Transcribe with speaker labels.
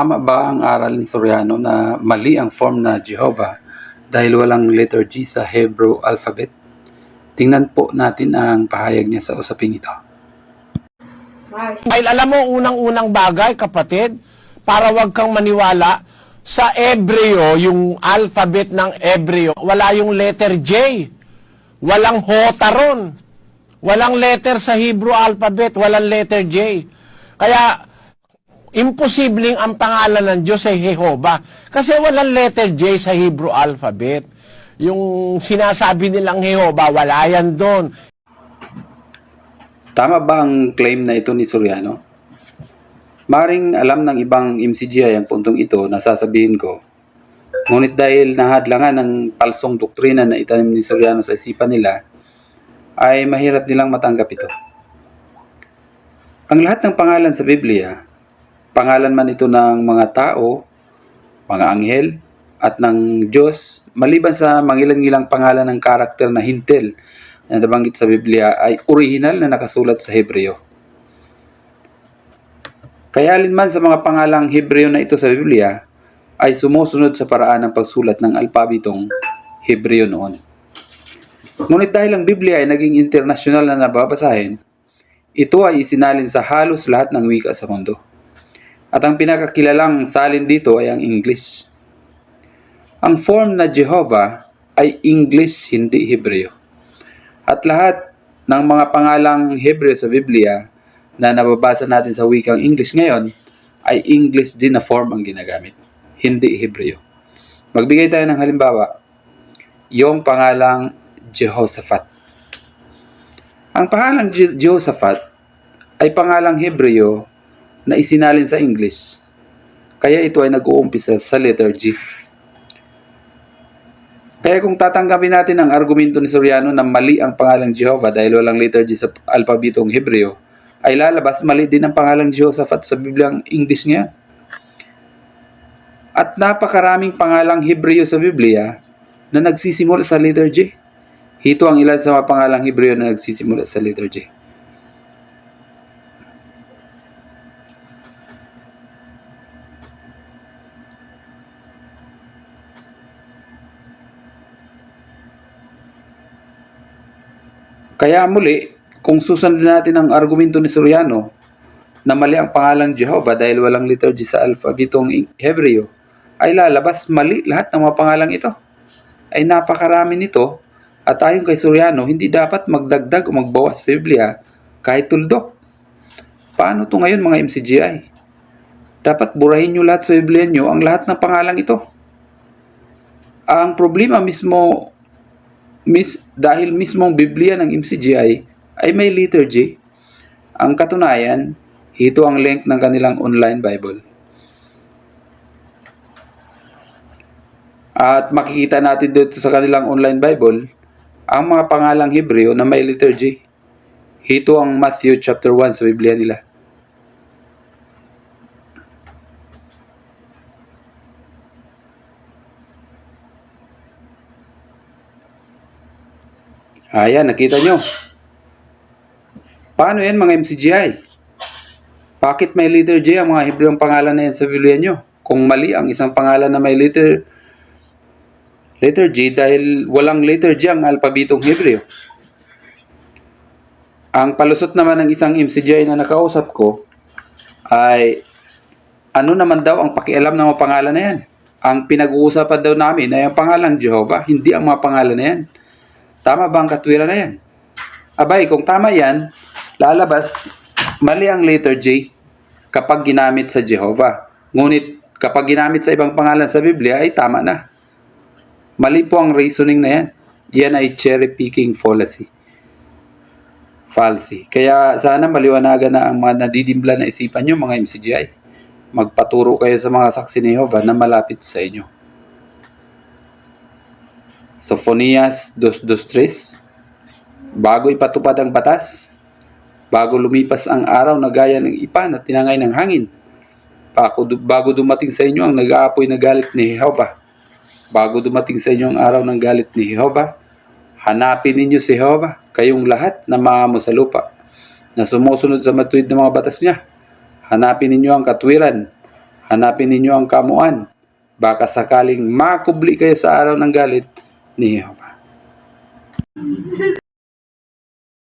Speaker 1: Tama ba ang aral ni Soriano na mali ang form na Jehovah dahil walang letter G sa Hebrew alphabet? Tingnan po natin ang pahayag niya sa usaping ito.
Speaker 2: Dahil alam mo, unang-unang bagay, kapatid, para wag kang maniwala, sa Ebreo, yung alphabet ng Ebreo, wala yung letter J. Walang hota ron. Walang letter sa Hebrew alphabet, walang letter J. Kaya, imposibleng ang pangalan ng Diyos ay Jehovah. Kasi walang letter J sa Hebrew alphabet. Yung sinasabi nilang Jehovah, wala yan doon.
Speaker 1: Tama ba ang claim na ito ni Soriano? Maring alam ng ibang MCGI ang puntong ito na sasabihin ko. Ngunit dahil nahadlangan ng palsong doktrina na itanim ni Soriano sa isipan nila, ay mahirap nilang matanggap ito. Ang lahat ng pangalan sa Biblia, pangalan man ito ng mga tao, mga anghel, at ng Diyos, maliban sa mangilan-ngilang pangalan ng karakter na hintel na nabanggit sa Biblia ay original na nakasulat sa Hebreo. Kaya alinman sa mga pangalang Hebreo na ito sa Biblia ay sumusunod sa paraan ng pagsulat ng alpabetong Hebreo noon. Ngunit dahil ang Biblia ay naging internasyonal na nababasahin, ito ay isinalin sa halos lahat ng wika sa mundo. At ang pinakakilalang salin dito ay ang English. Ang form na Jehovah ay English, hindi Hebreo. At lahat ng mga pangalang Hebreo sa Biblia na nababasa natin sa wikang English ngayon ay English din na form ang ginagamit, hindi Hebreo. Magbigay tayo ng halimbawa, yung pangalang Jehoshaphat. Ang pangalang Je- Jehoshaphat ay pangalang Hebreo na isinalin sa English. Kaya ito ay nag-uumpisa sa letter G. Kaya kung tatanggapin natin ang argumento ni Soriano na mali ang pangalang Jehovah dahil walang letter G sa alpabetong Hebreo, ay lalabas mali din ang pangalang Jehoshaphat sa Bibliang English ngayon. At napakaraming pangalang Hebreo sa Biblia na nagsisimula sa letter J. Ito ang ilan sa mga pangalang Hebreo na nagsisimula sa letter J. Kaya muli, kung susundin natin ang argumento ni Soriano na mali ang pangalang Jehovah dahil walang liturgy sa alphabetong Hebreo, ay lalabas mali lahat ng mga pangalang ito. Ay napakarami nito at ayon kay Soriano, hindi dapat magdagdag o magbawas Biblia kahit tuldok. Paano to ngayon mga MCGI? Dapat burahin nyo lahat sa Biblia nyo ang lahat ng pangalang ito. Ang problema mismo mis, dahil mismong Biblia ng MCGI ay may J. Ang katunayan, ito ang link ng kanilang online Bible. At makikita natin dito sa kanilang online Bible ang mga pangalang Hebreo na may J. Ito ang Matthew chapter 1 sa Biblia nila. Ayan, nakita nyo. Paano yan mga MCGI? Bakit may letter J ang mga Hebreong pangalan na yan sa Biblia nyo? Kung mali ang isang pangalan na may letter letter J dahil walang letter J ang alpabetong Hebreo. Ang palusot naman ng isang MCGI na nakausap ko ay ano naman daw ang pakialam ng mga pangalan na yan? Ang pinag-uusapan daw namin ay ang pangalang Jehovah, hindi ang mga pangalan na yan. Tama ba ang katwiran na yan? Abay, kung tama yan, lalabas mali ang letter J kapag ginamit sa Jehovah. Ngunit kapag ginamit sa ibang pangalan sa Biblia ay tama na. Mali po ang reasoning na yan. Yan ay cherry picking fallacy. Falsy. Kaya sana maliwanagan na ang mga nadidimbla na isipan nyo mga MCGI. Magpaturo kayo sa mga saksi ni Jehovah na malapit sa inyo. Sophonias 2.2.3 Bago ipatupad ang batas, bago lumipas ang araw na gaya ng ipa na tinangay ng hangin, bago, dumating sa inyo ang nag-aapoy na galit ni Jehovah, bago dumating sa inyo ang araw ng galit ni Jehovah, hanapin ninyo si Jehovah, kayong lahat na maamo sa lupa, na sumusunod sa matuwid ng mga batas niya. Hanapin ninyo ang katwiran, Hanapin ninyo ang kamuan. Baka sakaling makubli kayo sa araw ng galit ni Jehovah.